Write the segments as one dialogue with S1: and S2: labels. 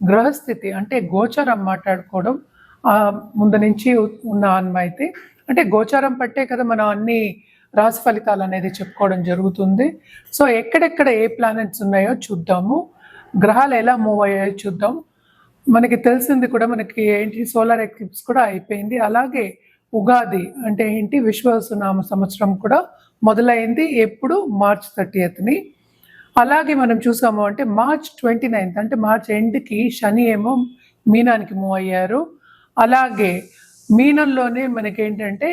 S1: గ్రహస్థితి అంటే గోచరం మాట్లాడుకోవడం ముందు నుంచి ఉన్న అన్మైతే అంటే గోచారం పట్టే కదా మనం అన్ని రాశి ఫలితాలు అనేది చెప్పుకోవడం జరుగుతుంది. సో ఎక్కడెక్కడ ఏ ప్లానెట్స్ ఉన్నాయో చూద్దాము. గ్రహాలు ఎలా మూవ్ అయ్యాయో చూద్దాం. మనకి తెలిసింది కూడా మనకి ఏంటి సోలార్ ఎక్లిప్స్ కూడా అయిపోయింది. అలాగే ఉగాది అంటే ఏంటి విశ్వసునామ సంవత్సరం కూడా మొదలైంది. ఎప్పుడు? మార్చ్ థర్టీయత్ని అలాగే మనం చూసాము అంటే మార్చ్ ట్వంటీ నైన్త్ అంటే మార్చ్ ఎండ్కి శని ఏమో మీనానికి మూవ్ అయ్యారు. అలాగే మీనంలోనే మనకి ఏంటంటే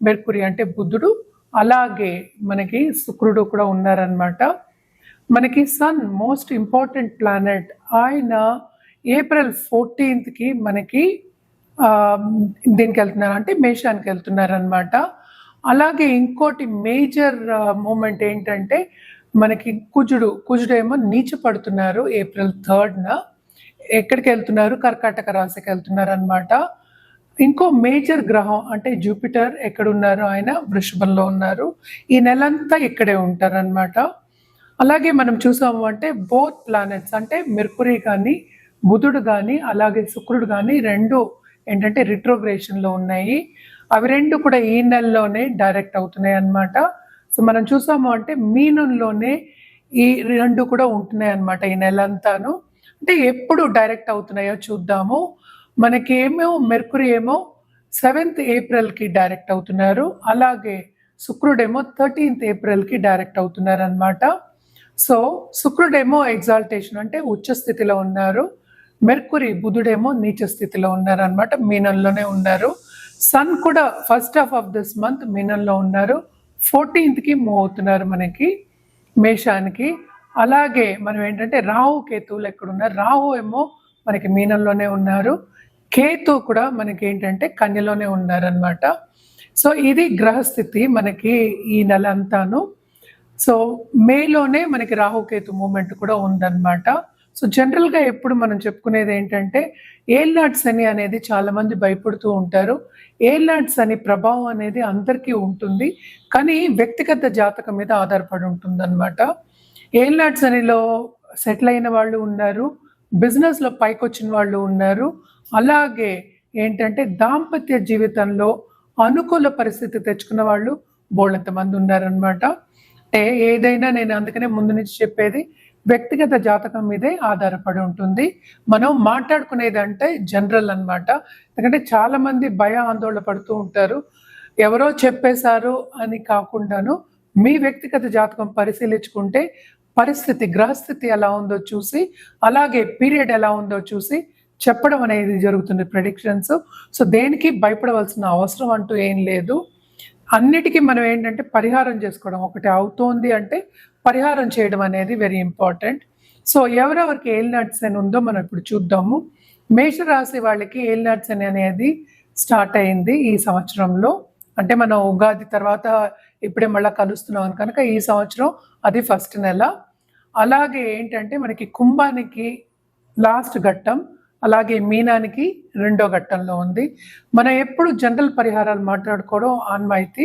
S1: మెర్కురి అంటే బుద్ధుడు అలాగే మనకి శుక్రుడు కూడా ఉన్నారనమాట మనకి సన్ మోస్ట్ ఇంపార్టెంట్ ప్లానెట్ ఆయన ఏప్రిల్ ఫోర్టీన్త్కి మనకి దీనికి వెళ్తున్నారు అంటే మేషానికి వెళ్తున్నారనమాట అలాగే ఇంకోటి మేజర్ మూమెంట్ ఏంటంటే మనకి కుజుడు కుజుడు ఏమో నీచ పడుతున్నారు ఏప్రిల్ థర్డ్న. ఎక్కడికి వెళ్తున్నారు? కర్కాటక రాశికి వెళ్తున్నారు అనమాట ఇంకో మేజర్ గ్రహం అంటే జూపిటర్ ఎక్కడ ఉన్నారు ఆయన? వృషభంలో ఉన్నారు. ఈ నెలంతా ఇక్కడే ఉంటారనమాట అలాగే మనం చూసాము అంటే బోత్ ప్లానెట్స్ అంటే మెర్కురీ కానీ బుధుడు కానీ అలాగే శుక్రుడు కానీ రెండు ఏంటంటే రిట్రోగ్రేషన్లో ఉన్నాయి. అవి రెండు కూడా ఈ నెలలోనే డైరెక్ట్ అవుతున్నాయి అన్నమాట సో మనం చూసాము అంటే మీనంలోనే ఈ రెండు కూడా ఉంటున్నాయి అన్నమాట ఈ నెలంతాను. అంటే ఎప్పుడు డైరెక్ట్ అవుతున్నాయో చూద్దాము. మనకి ఏమో మెర్కురి ఏమో సెవెంత్ ఏప్రిల్కి డైరెక్ట్ అవుతున్నారు. అలాగే శుక్రుడేమో థర్టీన్త్ ఏప్రిల్కి డైరెక్ట్ అవుతున్నారు అనమాట సో శుక్రుడేమో ఎగ్జాల్టేషన్ అంటే ఉచ్చ స్థితిలో ఉన్నారు. మెర్కురి బుధుడేమో నీచ స్థితిలో ఉన్నారు అనమాట మీనంలోనే ఉన్నారు. సన్ కూడా first half of this month మీనంలో ఉన్నారు. ఫోర్టీన్త్కి మూవ్ అవుతున్నారు మనకి మేషానికి. అలాగే మనం ఏంటంటే రాహు కేతువులు ఎక్కడ ఉన్నారు రాహు ఏమో మనకి మీనంలోనే ఉన్నారు. కేతు కూడా మనకి ఏంటంటే కన్యలోనే ఉన్నారనమాట సో ఇది గ్రహస్థితి మనకి ఈ నెల అంతాను సో మేలోనే మనకి రాహుకేతు మూమెంట్ కూడా ఉందన్నమాట. సో జనరల్గా ఎప్పుడు మనం చెప్పుకునేది ఏంటంటే ఏల్నాట్స్ అని అనేది చాలామంది భయపడుతూ ఉంటారు. ఏల్నాట్స్ అని ప్రభావం అనేది అందరికీ ఉంటుంది. కానీ వ్యక్తిగత జాతకం మీద ఆధారపడి ఉంటుంది అనమాట నాట్స్ అనిలో సెటిల్ అయిన వాళ్ళు ఉన్నారు. బిజినెస్లో పైకొచ్చిన వాళ్ళు ఉన్నారు. అలాగే ఏంటంటే దాంపత్య జీవితంలో అనుకూల పరిస్థితి తెచ్చుకున్న వాళ్ళు బోళ్ళంత మంది ఉన్నారనమాట అంటే ఏదైనా నేను అందుకనే ముందు నుంచి చెప్పేది వ్యక్తిగత జాతకం మీదే ఆధారపడి ఉంటుంది. మనం మాట్లాడుకునేది అంటే జనరల్ అన్నమాట. ఎందుకంటే చాలామంది భయ ఆందోళన పడుతూ ఉంటారు. ఎవరో చెప్పేశారు అని కాకుండాను మీ వ్యక్తిగత జాతకం పరిశీలించుకుంటే పరిస్థితి గ్రహస్థితి ఎలా ఉందో చూసి అలాగే పీరియడ్ ఎలా ఉందో చూసి చెప్పడం అనేది జరుగుతుంది ప్రెడిక్షన్స్ సో దేనికి భయపడవలసిన అవసరం అంటూ ఏం లేదు. అన్నిటికీ మనం ఏంటంటే పరిహారం చేసుకోవడం ఒకటి అవుతోంది అంటే పరిహారం చేయడం అనేది వెరీ ఇంపార్టెంట్ సో ఎవరెవరికి ఏల్నాట్స్ అని ఉందో మనం ఇప్పుడు చూద్దాము. మేషరాశి వాళ్ళకి ఏల్నట్స్ అని అనేది స్టార్ట్ అయింది ఈ సంవత్సరంలో. అంటే మనం ఉగాది తర్వాత ఇప్పుడే మళ్ళీ కలుస్తున్నాం కనుక ఈ సంవత్సరం అది ఫస్ట్ నెల. అలాగే ఏంటంటే మనకి కుంభానికి లాస్ట్ ఘట్టం అలాగే మీనానికి రెండో ఘట్టంలో ఉంది. మనం ఎప్పుడు జనరల్ పరిహారాలు మాట్లాడుకోవడం ఆన్మాయితీ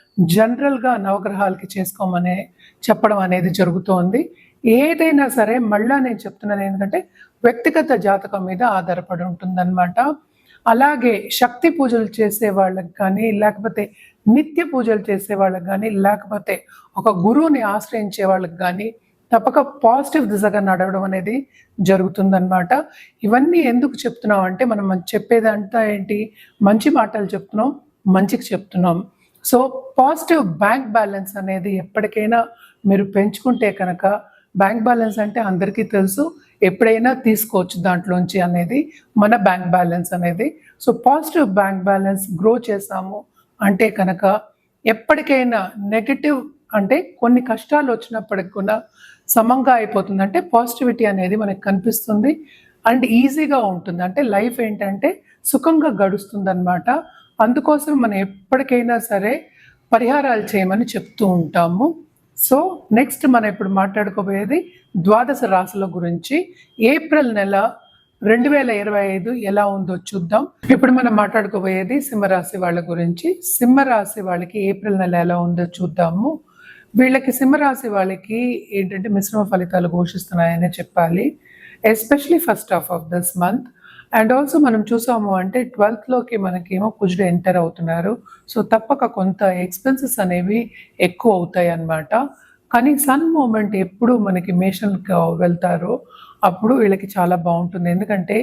S1: జనరల్గా నవగ్రహాలకి చేసుకోమనే చెప్పడం అనేది జరుగుతోంది. ఏదైనా సరే మళ్ళా నేను చెప్తున్నాను ఏంటంటే వ్యక్తిగత జాతకం మీద ఆధారపడి ఉంటుందన్నమాట. అలాగే శక్తి పూజలు చేసే వాళ్ళకి కానీ లేకపోతే నిత్య పూజలు చేసే వాళ్ళకి కానీ లేకపోతే ఒక గురువుని ఆశ్రయించే వాళ్ళకి కానీ తప్పక పాజిటివ్ దిశగా నడవడం అనేది జరుగుతుందన్నమాట. ఇవన్నీ ఎందుకు చెప్తున్నాం అంటే మనం చెప్పేదంతా ఏంటి? మంచి మాటలు చెప్తున్నాం మంచికి చెప్తున్నాం. సో పాజిటివ్ బ్యాంక్ బ్యాలెన్స్ అనేది ఎప్పటికైనా మీరు పెంచుకుంటే కనుక బ్యాంక్ బ్యాలెన్స్ అంటే అందరికీ తెలుసు ఎప్పుడైనా తీసుకోవచ్చు దాంట్లోంచి అనేది మన బ్యాంక్ బ్యాలెన్స్ అనేది. So positive bank balance grow చేసాము అంటే కనుక ఎప్పటికైనా నెగటివ్ అంటే కొన్ని కష్టాలు వచ్చినప్పటికి కూడా సమంగా అయిపోతుంది. అంటే పాజిటివిటీ అనేది మనకు కనిపిస్తుంది. అండ్ ఈజీగా ఉంటుంది. అంటే లైఫ్ ఏంటంటే సుఖంగా గడుస్తుంది అనమాట అందుకోసం మనం ఎప్పటికైనా సరే పరిహారాలు చేయమని చెప్తూ ఉంటాము. సో నెక్స్ట్ మనం ఇప్పుడు మాట్లాడుకోబోయేది ద్వాదశ రాశుల గురించి. ఏప్రిల్ నెల రెండు వేల ఇరవై ఐదు ఎలా ఉందో చూద్దాం. ఇప్పుడు మనం మాట్లాడుకోబోయేది సింహరాశి వాళ్ళ గురించి. సింహరాశి వాళ్ళకి ఏప్రిల్ నెల ఎలా ఉందో చూద్దాము. వీళ్ళకి సింహరాశి వాళ్ళకి ఏంటంటే మిశ్రమ ఫలితాలు ఘోషిస్తున్నాయని చెప్పాలి. Especially first half of this month and also మనం చూసాము అంటే ట్వెల్త్లోకి మనకేమో కుజుడు ఎంటర్ అవుతున్నారు. సో తప్పక కొంత ఎక్స్పెన్సెస్ అనేవి ఎక్కువ అవుతాయి అన్నమాట కానీ సన్ మూమెంట్ ఎప్పుడు మనకి మేషన్కి వెళ్తారో అప్పుడు వీళ్ళకి చాలా బాగుంటుంది. ఎందుకంటే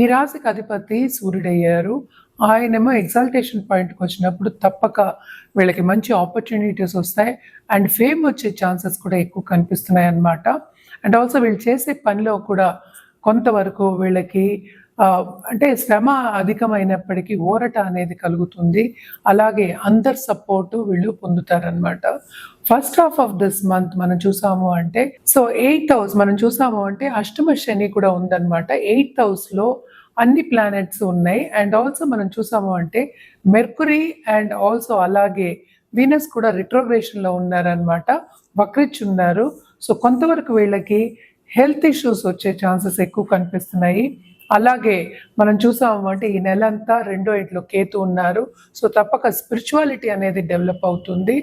S1: ఈ రాశికి అధిపతి సూర్యుడయ్యారు. ఆయనేమో ఎగ్జాల్టేషన్ పాయింట్కి వచ్చినప్పుడు తప్పక వీళ్ళకి మంచి ఆపర్చునిటీస్ వస్తాయి. అండ్ ఫేమ్ వచ్చే ఛాన్సెస్ కూడా ఎక్కువ కనిపిస్తున్నాయి అన్నమాట అండ్ ఆల్సో వీళ్ళు చేసే పనిలో కూడా కొంతవరకు వీళ్ళకి అంటే శ్రమ అధికమైనప్పటికీ ఊరట అనేది కలుగుతుంది. అలాగే అందరి సపోర్టు వీళ్ళు పొందుతారనమాట first half of this month మనం చూసాము అంటే సో ఎయిత్ హౌస్ మనం చూసాము అంటే అష్టమ శని కూడా ఉందన్నమాట. ఎయిత్ హౌస్లో అన్ని ప్లానెట్స్ ఉన్నాయి. అండ్ ఆల్సో మనం చూసాము అంటే మెర్కురీ అండ్ ఆల్సో అలాగే వీనస్ కూడా రిట్రోగ్రేషన్లో ఉన్నారనమాట వక్రిచ్చున్నారు సో కొంతవరకు వీళ్ళకి హెల్త్ ఇష్యూస్ వచ్చే ఛాన్సెస్ ఎక్కువ కనిపిస్తున్నాయి. అలాగే మనం చూసాము అంటే ఈ నెల అంతా రెండో ఇంట్లో కేతు ఉన్నారు. సో తప్పక స్పిరిచువాలిటీ అనేది డెవలప్ అవుతుంది.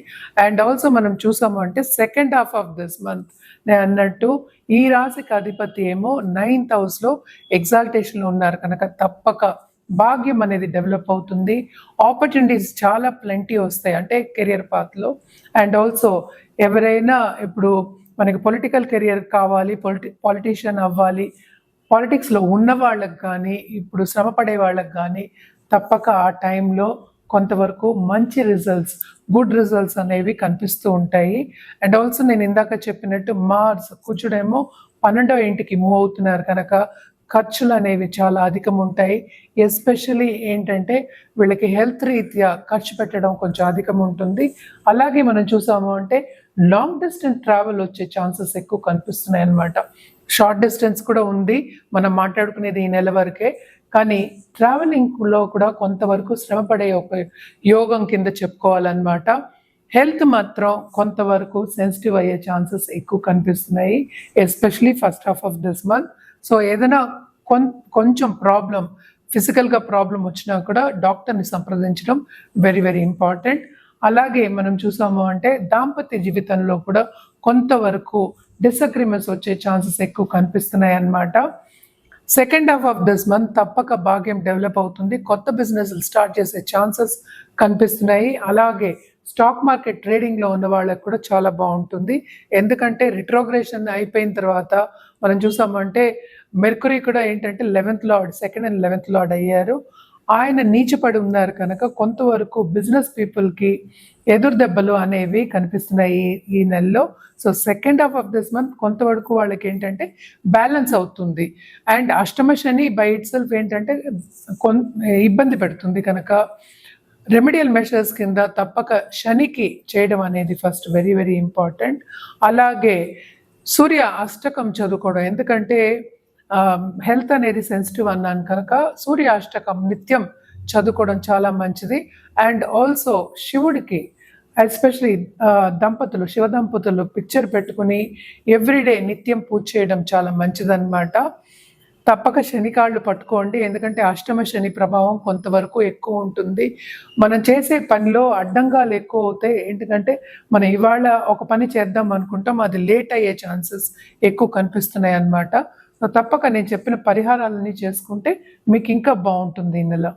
S1: అండ్ ఆల్సో మనం చూసాము అంటే second half of this month నేను అన్నట్టు ఈ రాశికి అధిపతి ఏమో నైన్త్ హౌస్లో ఎగ్జాల్టేషన్లో ఉన్నారు కనుక తప్పక భాగ్యం అనేది డెవలప్ అవుతుంది. ఆపర్చునిటీస్ చాలా ప్లెంటీ వస్తాయి అంటే కెరియర్ పాత్లో. అండ్ ఆల్సో ఎవరైనా ఇప్పుడు మనకి పొలిటికల్ కెరియర్ కావాలి పొలిటి పాలిటీషియన్ అవ్వాలి పాలిటిక్స్లో ఉన్న వాళ్ళకు కానీ ఇప్పుడు శ్రమ పడే వాళ్ళకి కానీ తప్పక ఆ టైంలో కొంతవరకు మంచి రిజల్ట్స్ గుడ్ రిజల్ట్స్ అనేవి కనిపిస్తూ ఉంటాయి. అండ్ ఆల్సో నేను ఇందాక చెప్పినట్టు మార్స్ కూర్చుడేమో పన్నెండో ఇంటికి మూవ్ అవుతున్నారు కనుక ఖర్చులు అనేవి చాలా అధికం ఉంటాయి. ఎస్పెషలీ ఏంటంటే వీళ్ళకి హెల్త్ రీత్యా ఖర్చు పెట్టడం కొంచెం అధికం ఉంటుంది. అలాగే మనం చూసాము అంటే లాంగ్ డిస్టెన్స్ ట్రావెల్ వచ్చే ఛాన్సెస్ ఎక్కువ కనిపిస్తున్నాయి అన్నమాట షార్ట్ డిస్టెన్స్ కూడా ఉంది. మనం మాట్లాడుకునేది ఈ నెల వరకే. కానీ ట్రావెలింగ్లో కూడా కొంతవరకు శ్రమపడే ఒక యోగం కింద చెప్పుకోవాలన్నమాట. హెల్త్ మాత్రం కొంతవరకు సెన్సిటివ్ అయ్యే ఛాన్సెస్ ఎక్కువ కనిపిస్తున్నాయి especially first half of this month so ఏదైనా కొం కొంచెం ప్రాబ్లం ఫిజికల్గా ప్రాబ్లం వచ్చినా కూడా డాక్టర్ని సంప్రదించడం వెరీ వెరీ ఇంపార్టెంట్ అలాగే మనం చూసాము అంటే దాంపత్య జీవితంలో కూడా కొంతవరకు డిసగ్రిమెంట్స్ వచ్చే ఛాన్సెస్ ఎక్కువ కనిపిస్తున్నాయి అన్నమాట. Second half of this month తప్పక భాగ్యం డెవలప్ అవుతుంది. కొత్త బిజినెస్ స్టార్ట్ చేసే ఛాన్సెస్ కనిపిస్తున్నాయి. అలాగే స్టాక్ మార్కెట్ ట్రేడింగ్లో ఉన్న వాళ్ళకి కూడా చాలా బాగుంటుంది. ఎందుకంటే రిట్రోగ్రేషన్ అయిపోయిన తర్వాత మనం చూసామంటే మెర్కురీ కూడా ఏంటంటే eleventh lord second and eleventh lord అయ్యారు. ఆయన నీచపడి ఉన్నారు కనుక కొంతవరకు బిజినెస్ పీపుల్కి ఎదురు దెబ్బలు అనేవి కనిపిస్తున్నాయి ఈ- ఈ నెలలో. So second half of this month కొంతవరకు వాళ్ళకి ఏంటంటే బ్యాలెన్స్ అవుతుంది. అండ్ అష్టమ శని బై ఇట్ సెల్ఫ్ ఏంటంటే కొన్ ఇబ్బంది పెడుతుంది కనుక రెమెడియల్ మెషర్స్ కింద తప్పక శనికి చేయడం అనేది ఫస్ట్ వెరీ వెరీ ఇంపార్టెంట్ అలాగే సూర్య అష్టకం చదువుకోవడం. ఎందుకంటే హెల్త్ అనేది సెన్సిటివ్ అన్నాను కనుక సూర్య అష్టకం నిత్యం చదువుకోవడం చాలా మంచిది. అండ్ ఆల్సో శివుడికి ఎస్పెషలీ దంపతులు శివ దంపతులు పిక్చర్ పెట్టుకుని ఎవ్రీడే నిత్యం పూజ చేయడం చాలా మంచిదన్నమాట. తప్పక శనికాళ్ళు పట్టుకోండి ఎందుకంటే అష్టమ శని ప్రభావం కొంతవరకు ఎక్కువ ఉంటుంది. మనం చేసే పనిలో అడ్డంగాలు ఎక్కువ అవుతాయి. ఎందుకంటే మనం ఇవాళ ఒక పని చేద్దాం అనుకుంటాం అది లేట్ అయ్యే ఛాన్సెస్ ఎక్కువ కనిపిస్తున్నాయి అన్నమాట తప్పక నేను చెప్పిన పరిహారాలన్నీ చేసుకుంటే మీకు ఇంకా బాగుంటుంది ఈ నెల